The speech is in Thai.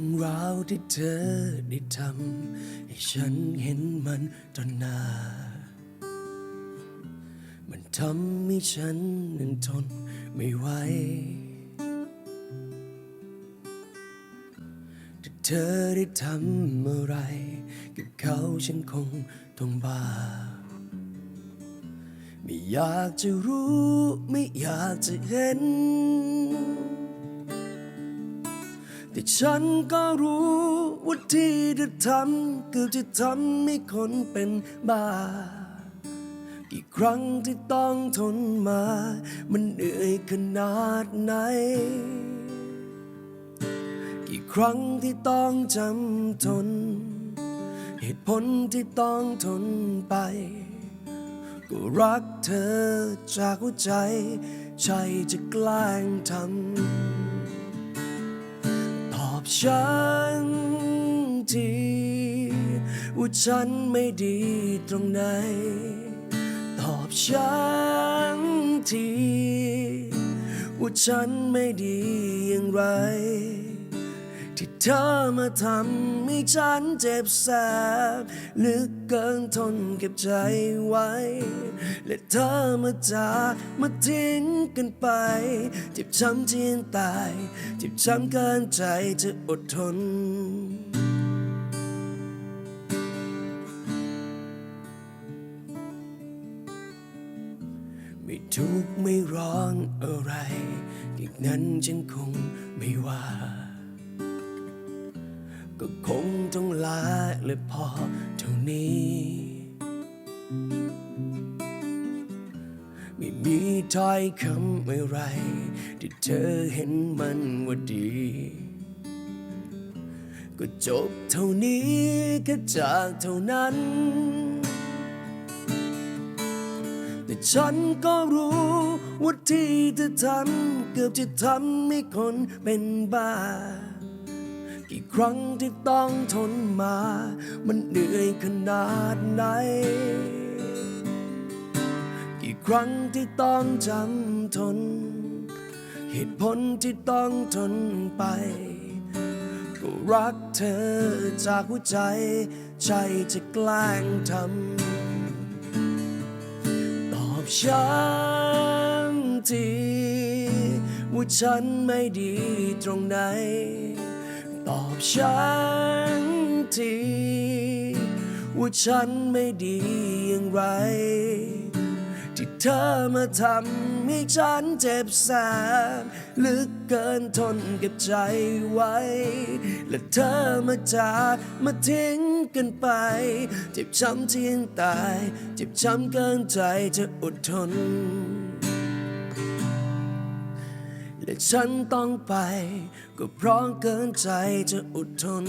รื่องราวที่เธอได้ทำให้ฉันเห็นมันตอนหน้า มันทำให้ฉันนั้นทนไม่ไหวถ้าเธอได้ทำอะไร กับเขาฉันคงต้องบ้า ไม่อยากจะรู้ไม่อยากจะเห็น แต่ฉันก็รู้ว่าที่เธอทำเกือจะทำให้คนเป็นบ้า กี่ครั้งที่ต้องทนมา มันเหนื่อยขนาดไหน กี่ครั้งที่ต้องจำทน เหตุผลที่ต้องทนไป ก็รักเธอจากหัวใจใช่จะแกล้งทำ ฉันทีว่าฉันไม่ดีตรงไหน ตอบฉันทีว่าฉันไม่ดีอย่างไร ที่เธอมาทำให้ฉันเจ็บแสบลึกเกินทนเก็บใจไว้ และเธอมาจากมาทิ้งกันไปเจ็บช้ำที่ยังตายเจ็บช้ำเกินใจจะอดทนไม่ทุกข์ไม่ร้อนอะไรอีกนั้นฉันคงไม่ว่า ก็คงต้องลาและพอเท่านี้ ไม่มีถ้อยคำอะไร ที่เธอเห็นมันว่าดี ก็จบเท่านี้ก็จากเท่านั้น แต่ฉันก็รู้ว่าที่เธอทำเกือบจะทำให้คนเป็นบ้า กี่ครั้งที่ต้องทนมา มันเหนื่อยขนาดไหน กี่ครั้งที่ต้องจำทน เหตุผลที่ต้องทนไป ก็รักเธอจากหัวใจ ใจจะแกล้งทำ ตอบฉันทีว่าฉันไม่ดีตรงไหน ฉันทีว่าฉันไม่ดีอย่างไร ที่เธอมาทำให้ฉันเจ็บแสบลึกเกินทนเก็บใจไว้ และเธอมาจากมาทิ้งกันไป เจ็บช้ำที่ยังตาย เจ็บช้ำเกินใจจะอดทน และฉันต้องไป ก็เพราะเกินใจจะอดทน